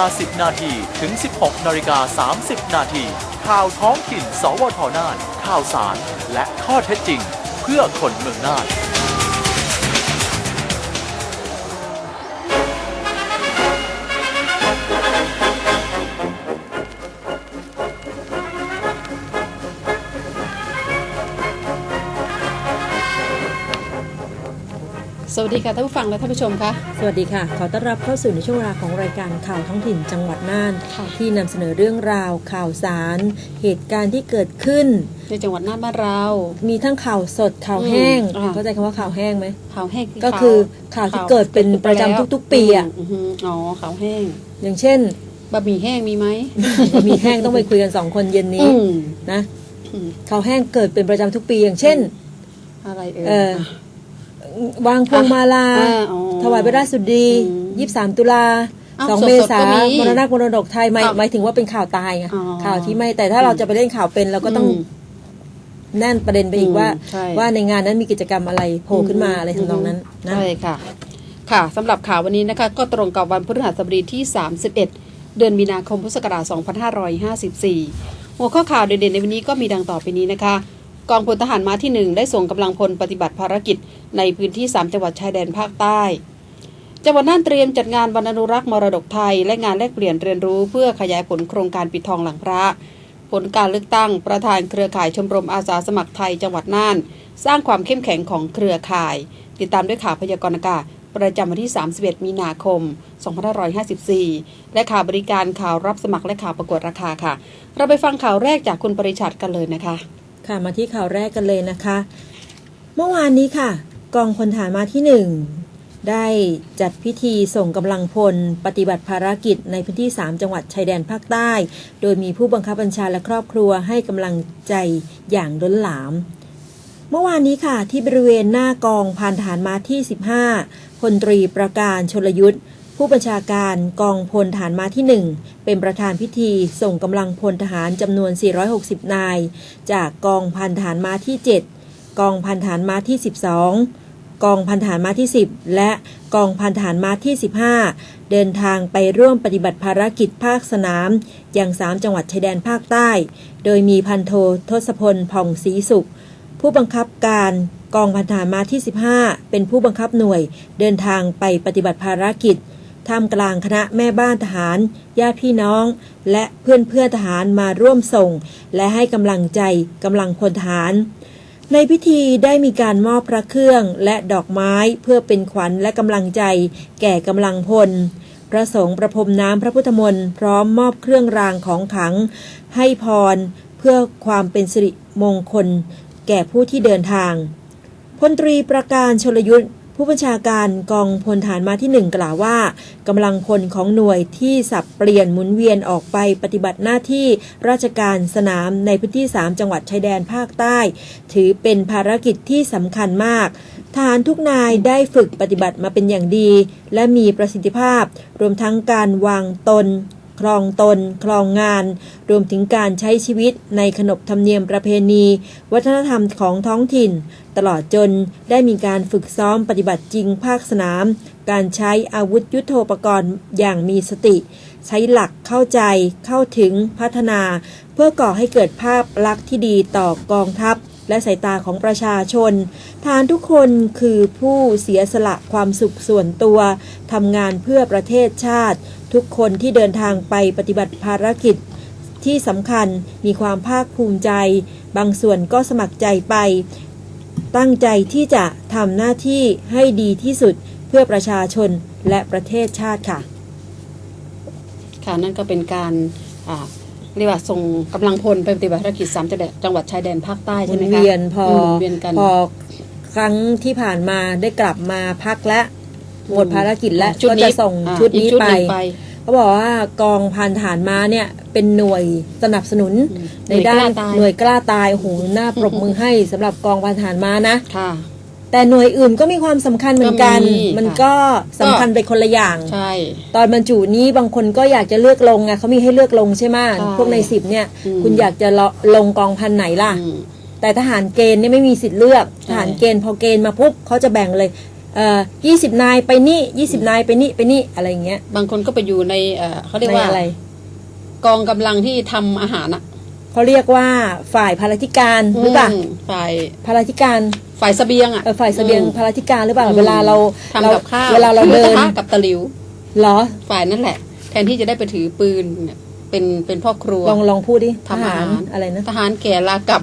10 นาทีถึง 16 นาฬิกา 30 นาทีข่าวท้องถิ่น สวทน่าน ข่าวสาร และข้อเท็จจริง เพื่อคนเมืองน่าน สวัสดีค่ะท่านผู้ฟังและท่านผู้ชมคะสวัสดีค่ะ ขอต้อนรับเข้าสู่ในช่วงเวลาของรายการข่าวท้องถิ่นจังหวัดน่านค่ะที่นำเสนอเรื่องราวข่าวสาร เหตุการณ์ที่เกิดขึ้น ในจังหวัดน่านบ้านเรา มีทั้งข่าวสดข่าวแห้งอืมอ่าเข้าใจคำว่าข่าวแห้งไหมข่าวแห้งก็คือข่าวที่เกิดเป็นประจำทุก ๆ ปีอะมอือหืออ๋อข่าวแห้ง อย่างเช่นบะหมี่แห้งมีไหมมีแห้งต้องไปคุยกันสองคนเย็นนี้อืมนะอืมข่าวแห้งเกิดเป็นประจำทุกปีอย่างเช่น อะไรเอ่ยเออ วางพวงมาลา อ่าอ๋อถวายพระราชสุดีอืมยี่สามตุลาอ้าวสองสดๆเมษาก็มีมรณะมรดกไทยหมายอ้าวหมายถึงว่าเป็นข่าวตายไงอ๋อข่าวที่ไม่แต่ถ้าเราจะไปเล่นข่าวเป็นเราก็ต้องมแน่นประเด็นไปอีกอืมว่าใช่ ว่าในงานนั้นมีกิจกรรมอะไรโผล่ขึ้นมาอืมอะไรทำนองนั้นนะ ใช่ค่ะ ค่ะสำหรับข่าววันนี้นะคะ ก็ตรงกับวันพฤหัสบดีที่ 31 เดือนมีนาคมพุทธศักราช 2554 หัวข้อข่าวเด่นๆในวันนี้ก็มีดังต่อไปนี้นะคะ กองพลทหารม้าที่ 1 ได้ส่งกำลังพลปฏิบัติภารกิจในพื้นที่ 3 จังหวัดชายแดนภาคใต้ จังหวัดน่านเตรียมจัดงานวันอนุรักษ์มรดกไทย และงานแลกเปลี่ยนเรียนรู้เพื่อขยายผลโครงการปิดทองหลังพระ ผลการเลือกตั้งประธานเครือข่ายชมรมอาสาสมัครไทย จังหวัดน่าน สร้างความเข้มแข็งของเครือข่าย ติดตามด้วยข่าวพยากรณ์อากาศประจำวันที่ 31 มีนาคม 2554 และข่าวบริการข่าวรับสมัครและข่าวประกวดราคาค่ะ เราไปฟังข่าวแรกจากคุณปริชัดกันเลยนะคะ ค่ะมาที่ข่าวแรกกันเลยนะคะ เมื่อวานนี้ค่ะ กองพลฐานมาที่หนึ่งได้จัดพิธีส่งกำลังพล ปฏิบัติภารกิจในพื้นที่ 3 จังหวัดชายแดนภาคใต้ โดยมีผู้บังคับบัญชาและครอบครัวให้กำลังใจอย่างล้นหลาม เมื่อวานนี้ค่ะที่บริเวณหน้ากองพันฐานมาที่ 15พลตรีประการชลยุทธ ผู้บัญชาการกองพลฐานมาที่ 1 เป็นประธานพิธีส่งกำลังพลทหารจำนวน 460 นาย จากกองพันฐานมาที่ 7 กองพันฐานมาที่ 12 กองพันฐานมาที่ 10 และกองพันฐานมาที่ 15 เดินทางไปร่วมปฏิบัติภารกิจภาคสนาม อย่าง3จังหวัดชายแดนภาคใต้ โดยมีพันโททศพลผ่องศรีสุข ผู้บังคับการกองพันฐานมาที่ 15 เป็นผู้บังคับหน่วย เดินทางไปปฏิบัติภารกิจ ท่ามกลางคณะแม่บ้านทหารญาติพี่น้อง และเพื่อนเพื่อนทหารมาร่วมส่ง และให้กำลังใจกำลังพลทหาร ในพิธีได้มีการมอบพระเครื่องและดอกไม้เพื่อเป็นขวัญและกำลังใจ แก่กำลังพลพระสงฆ์ประพรมน้ำพระพุทธมนต์พร้อมมอบเครื่องรางของขัง ให้พรเพื่อความเป็นสิริมงคล แก่ผู้ที่เดินทางพลตรีประการชลยุทธ ผู้บัญชาการกองพลฐานมาที่หนึ่งกล่าวว่ากำลังพลของหน่วยที่สับเปลี่ยนหมุนเวียนออกไปปฏิบัติหน้าที่ราชการสนามในพื้นที่ 3 จังหวัดชายแดนภาคใต้ ถือเป็นภารกิจที่สำคัญมากทหารทุกนายได้ฝึกปฏิบัติมาเป็นอย่างดี และมีประสิทธิภาพ รวมทั้งการวางตน คลองตนคลองงาน รวมถึงการใช้ชีวิตในขนบธรรมเนียมประเพณี วัฒนธรรมของท้องถิ่น ตลอดจนได้มีการฝึกซ้อมปฏิบัติจริงภาคสนาม การใช้อาวุธยุโทโธปกรณ์อย่างมีสติ ใช้หลักเข้าใจเข้าถึงพัฒนา เพื่อก่อให้เกิดภาพลักษณ์ที่ดีต่อกองทัพและสายตาของประชาชน ทารทุกคนคือผู้เสียสละความสุขส่วนตัว ทำงานเพื่อประเทศชาติ ทุกคนที่เดินทางไปปฏิบัติภารกิจ ที่สำคัญมีความภาคภูมิใจ บางส่วนก็สมัครใจไป ตั้งใจที่จะทำหน้าที่ให้ดีที่สุดเพื่อประชาชนและประเทศชาติค่ะ ค่ะนั่นก็เป็นการอ่าเรียกว่าส่งกำลังพลไปปฏิบัติภารกิจสามจังหวัดจังหวัดชายแดนภาคใต้หมุใช่ไหมนคะเวียนพอหมุนเวียนกันพอครั้งที่ผ่านมาได้กลับมาพักและ หมดภารกิจและชุดก็นี้จะส่งอ่าชุดอีกนี้ชุดไปหนึ่งไปเขาบอกว่ากองพันฐานม้าเนี่ยเป็นหน่วยสนับสนุนอืมในด้านหหน่น่ววยยกกล้าล้าตายโอ้โหน่าปรบมือให้สำหรับกองพันฐานม้านะค่ะแต่หน่วยอื่นก็มีความสำคัญเหมือนกันก็มีมันค่ะก็สำคัญไปคนละอย่าง ใช่ ตอนบรรจุนี้บางคนก็อยากจะเลือกลงไงเขามีให้เลือกลงใช่ไหมใช่พวกในสิบเนี่ยอืมคุณอยากจะลงกองพันไหนล่ะอืมแต่ทหารเกณฑ์เนี่ยไม่มีสิทธิ์เลือกใช่ทหารเกณฑ์พอเกณฑ์มาปุ๊บเขาจะแบ่งเลย เอ่อยี่สิบนายไปนี่ยี่สิบนายไปนี่ไปนี่อะไรอย่างเงี้ยบางคนก็ไปอยู่ในเอ่อเขาเรียกในว่าอะไร กองกำลังที่ทำอาหารอะเขาเรียกว่าฝ่ายพาราธิการหรือเปล่ามฝ่ายพาราธิการฝ่ายเสบียงอะเออฝ่ายเสบียงอืมพาราธิการหรือเปล่า อืม เวลาเราทำกับข้าวเวลาเราถือเดิกระนทะกับตะหลิว เหรอ ฝ่ายนั่นแหละ แทนที่จะได้ไปถือปืนเนี่ย เป็นเป็นพ่อครัว ลองลองพูดดิททำอาหาหารรอะไรนะ ทหารแก่ลากลับ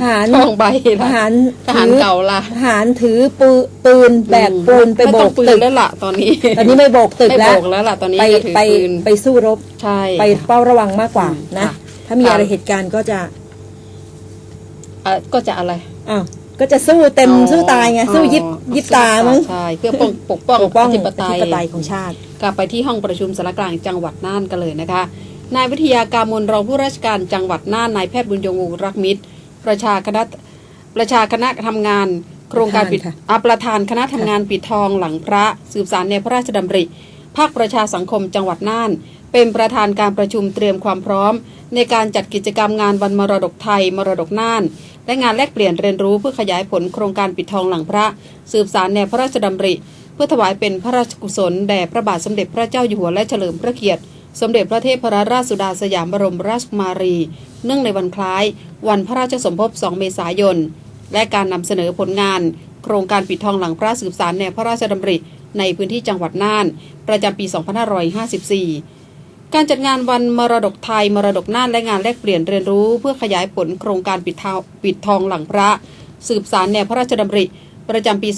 ทหาร ทองใบทละหารทหารถือเก่าละทหารถือปืนปืนแบกปูนไปม่โบต้องกปืนตึกแล้วล่ะตอนนี้ตอนนี้ไม่โบกตึกไม่แล้โบวกแล้วล่ะตอนนี้ไปก็ถือไปปืนไปสู้รบ ใช่ ไปเฝ้าระวังมากกว่าอืมนะ ค่ะ ถ้ามีค่ะอะไรเหตุการณ์ก็จะเอ่อก็จะอะไรอ้าวก็จะสู้เต็มอ๋อสู้ตายไงสู้ยิบอ๋อยิบตามั้งใช่เพื่อป้องปกป้องปกป้องอธิปไตอธิยปไตย ของชาติ กลับไปที่ห้องประชุมสารกลางจังหวัดน่านกันเลยนะคะ นายวิทยาการมลรองผู้ราชการจังหวัดน่านนายแพทย์บุญยงวงศ์รักมิตร ประชาคณะประชาคณะทำงาน โครงการปิดประธานค่ะอาประธานคณะทำงานปิดทองหลังพระสืบสารในพระราชดำริ ภาคประชาสังคมจังหวัดน่าน เป็นประธานการประชุมเตรียมความพร้อม ในการจัดกิจกรรมงานวันมรดกไทย มรดกน่าน และงานแลกเปลี่ยนเรียนรู้เพื่อขยายผลโครงการปิดทองหลังพระ สืบสารแนวพระราชดำริ เพื่อถวายเป็นพระราชกุศลแด่พระบาทสมเด็จพระเจ้าอยู่หัวและเฉลิมพระเกียรติ สมเด็จพระเทพรราชสุดาสยามบรมราชกุมารี เนื่องในวันคล้าย วันพระราชสมภพ 2 เมษายน และการนำเสนอผลงาน โครงการปิดทองหลังพระสืบสารแนวพระราชดำริในพื้นที่จังหวัดน่าน ประจำปี 2554 การจัดงานวันมรดกไทย มรดกน่านและงานแลกเปลี่ยนเรียนรู้ เพื่อขยายผลโครงการปิดทองปิดทองหลังพระ สืบสารแนวพระราชดำริ ประจำปี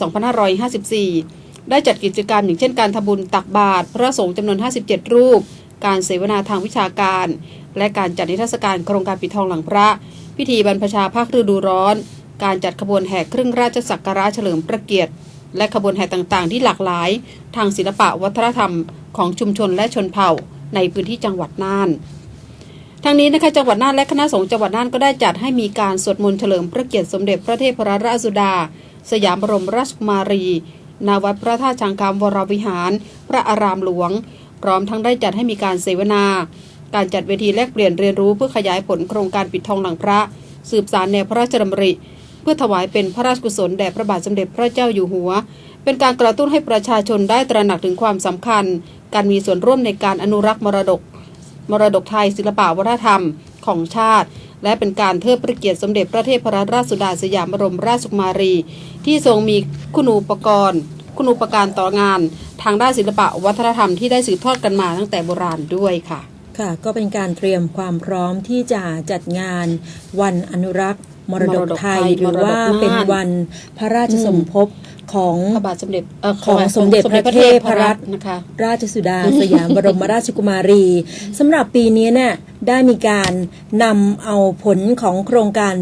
2554 ได้จัดกิจกรรมอย่างเช่นการทำบุญตักบาตรพระสงฆ์จำนวน 57 รูป การเสวนาทางวิชาการ และการจัดนิทรรศการโครงการปิดทองหลังพระ พิธีบรรพชาภาคฤดูร้อน การจัดขบวนแห่เครื่องราชสักการะเฉลิมพระเกียรติ และขบวนแห่ต่างๆ ที่หลากหลาย ทางศิลปะวัฒนธรรมของชุมชนและชนเผ่าในพื้นที่จังหวัดน่านทางนี้นะคะจังหวัดน่านและคณะสงฆ์จังหวัดน่านก็ได้จัดให้มีการสวดมนต์เฉลิมพระเกียรติสมเด็จพระเทพรราชสุดา สยามบรมราชกุมารีณวัดพระธาตุชังคำวรวิหาร พระอารามหลวง พร้อมทั้งได้จัดให้มีการเสวนา การจัดเวทีแลกเปลี่ยนเรียนรู้เพื่อขยายผลโครงการปิดทองหลังพระ สืบสารแนวพระราชดำริ เพื่อถวายเป็นพระราชกุศลแด่พระบาทสมเด็จพระเจ้าอยู่หัว เป็นการกระตุ้นให้ประชาชนได้ตระหนักถึงความสำคัญ การมีส่วนร่วมในการอนุรักษ์มรดก มรดกไทยศิลปวัฒนธรรมของชาติ และเป็นการเทิดพระเกียรติสมเด็จพระเทพรราชสุดาสยามบรมราชกุมารี ที่ทรงมีคุณูปกรณ์ คุณูปการต่องาน ทางด้านศิลปะวัฒนธรรมที่ได้สืบทอดกันมาตั้งแต่โบราณด้วยค่ะ ค่ะ ก็เป็นการเตรียมความพร้อมที่จะจัดงาน วันอนุรักษ์ มรดกไทยมรดกไทยหรือว่ามรดกน่านเป็นวันพระราชสมภพของพระบาทสมเด็จเอ่อของสมเด็จพระเทพรัตน์นะคะราชสุดาสยามบรมราชกุมารี สำหรับปีนี้เนี่ยได้มีการนำเอาผลของโครงการ